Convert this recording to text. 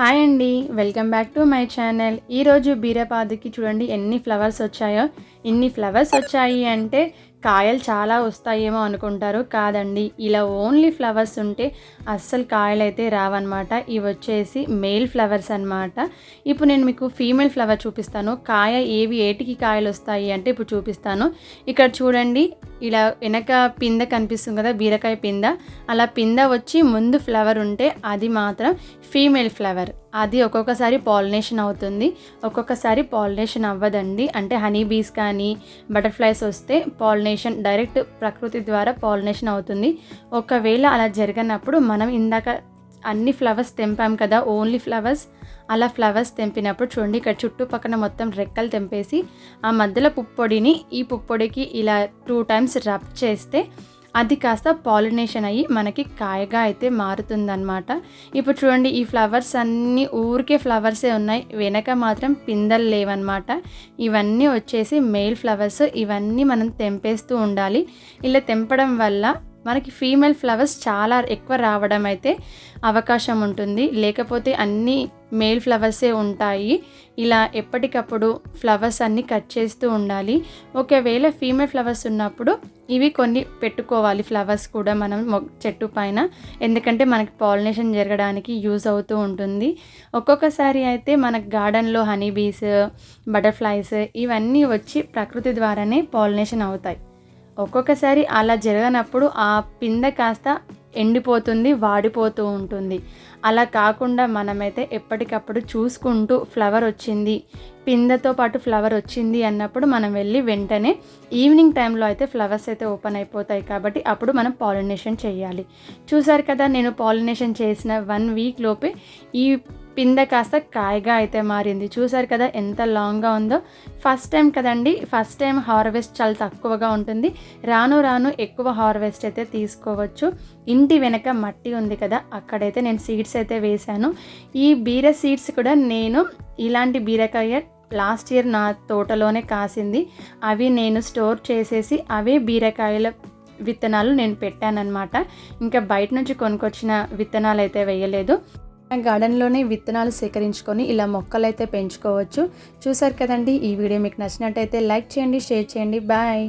Hi అండి. Welcome back to my channel. ఈరోజు బీరపాదికి చూడండి ఎన్ని ఫ్లవర్స్ వచ్చాయో. ఇన్ని ఫ్లవర్స్ వచ్చాయి అంటే కాయలు చాలా వస్తాయేమో అనుకుంటారు. కాదండి ఇలా ఓన్లీ ఫ్లవర్స్ ఉంటే అస్సలు కాయలు అయితే రావన్నమాట. ఇవి వచ్చేసి మేల్ ఫ్లవర్స్ అన్నమాట. ఇప్పుడు నేను మీకు ఫీమేల్ ఫ్లవర్ చూపిస్తాను. కాయ ఏవి ఏటికి కాయలు వస్తాయి అంటే ఇప్పుడు చూపిస్తాను. ఇక్కడ చూడండి ఇలా వెనక పింద కనిపిస్తుంది కదా బీరకాయ పింద. అలా పింద వచ్చి ముందు ఫ్లవర్ ఉంటే అది మాత్రం ఫీమేల్ ఫ్లవర్ అది ఒక్కొక్కసారి పాలినేషన్ అవుతుంది. ఒక్కొక్కసారి పాలినేషన్ అవ్వదండి. అంటే హనీ బీస్ కానీ బటర్ఫ్లైస్ వస్తే పాలినేషన్ డైరెక్ట్ ప్రకృతి ద్వారా పాలినేషన్ అవుతుంది. ఒకవేళ అలా జరగనప్పుడు మనం ఇందాక అన్ని ఫ్లవర్స్ తెంపాం కదా ఓన్లీ ఫ్లవర్స్. అలా ఫ్లవర్స్ తెంపినప్పుడు చూడండి ఇక్కడ చుట్టుపక్కన మొత్తం రెక్కలు తెంపేసి ఆ మధ్యలో పుప్పొడిని ఈ పుప్పొడికి ఇలా టూ టైమ్స్ రబ్ చేస్తే అది కాస్త పాలినేషన్ అయ్యి మనకి కాయగా అయితే మారుతుందన్నమాట. ఇప్పుడు చూడండి ఈ ఫ్లవర్స్ అన్నీ ఊరికే ఫ్లవర్సే ఉన్నాయి. వెనక మాత్రం పిందలు లేవన్నమాట. ఇవన్నీ వచ్చేసి మెయిల్ ఫ్లవర్స్. ఇవన్నీ మనం తెంపేస్తూ ఉండాలి. ఇలా తెంపడం వల్ల మనకి ఫీమేల్ ఫ్లవర్స్ చాలా ఎక్కువ రావడం అయితే అవకాశం ఉంటుంది. లేకపోతే అన్ని మేల్ ఫ్లవర్సే ఉంటాయి. ఇలా ఎప్పటికప్పుడు ఫ్లవర్స్ అన్నీ కట్ చేస్తూ ఉండాలి. ఒకవేళ ఫీమేల్ ఫ్లవర్స్ ఉన్నప్పుడు ఇవి కొన్ని పెట్టుకోవాలి ఫ్లవర్స్ కూడా మనం చెట్టు పైన. ఎందుకంటే మనకి పాలినేషన్ జరగడానికి యూజ్ అవుతూ ఉంటుంది. ఒక్కొక్కసారి అయితే మనకు గార్డెన్లో హనీ బీస్ బటర్ఫ్లైస్ ఇవన్నీ వచ్చి ప్రకృతి ద్వారానే పాలినేషన్ అవుతాయి. ఒక్కొక్కసారి అలా జరగనప్పుడు ఆ పింద కాస్త ఎండిపోతుంది వాడిపోతూ ఉంటుంది. అలా కాకుండా మనమైతే ఎప్పటికప్పుడు చూసుకుంటూ ఫ్లవర్ వచ్చింది పిందతో పాటు ఫ్లవర్ వచ్చింది అన్నప్పుడు మనం వెళ్ళి వెంటనే ఈవినింగ్ టైంలో అయితే ఫ్లవర్స్ అయితే ఓపెన్ అయిపోతాయి కాబట్టి అప్పుడు మనం పాలినేషన్ చేయాలి. చూసారు కదా నేను పాలినేషన్ చేసిన వన్ వీక్ లోపే ఈ పిందె కాస్త కాయగా అయితే మారింది. చూసారు కదా ఎంత లాంగ్గా ఉందో. ఫస్ట్ టైం కదండి ఫస్ట్ టైం హార్వెస్ట్ చాలా తక్కువగా ఉంటుంది. రాను రాను ఎక్కువ హార్వెస్ట్ అయితే తీసుకోవచ్చు. ఇంటి వెనక మట్టి ఉంది కదా అక్కడైతే నేను సీడ్స్ అయితే వేశాను. ఈ బీర సీడ్స్ కూడా నేను ఇలాంటి బీరకాయ లాస్ట్ ఇయర్ నా తోటలోనే కాసింది. అవి నేను స్టోర్ చేసేసి అవే బీరకాయల విత్తనాలు నేను పెట్టానన్నమాట. ఇంకా బయట నుంచి కొనుక్కొచ్చిన విత్తనాలు అయితే వేయలేదు. గార్డెన్లోనే విత్తనాలు సేకరించుకొని ఇలా మొక్కలు అయితే పెంచుకోవచ్చు. చూసారు కదండి ఈ వీడియో మీకు నచ్చినట్టయితే లైక్ చేయండి షేర్ చేయండి. బాయ్.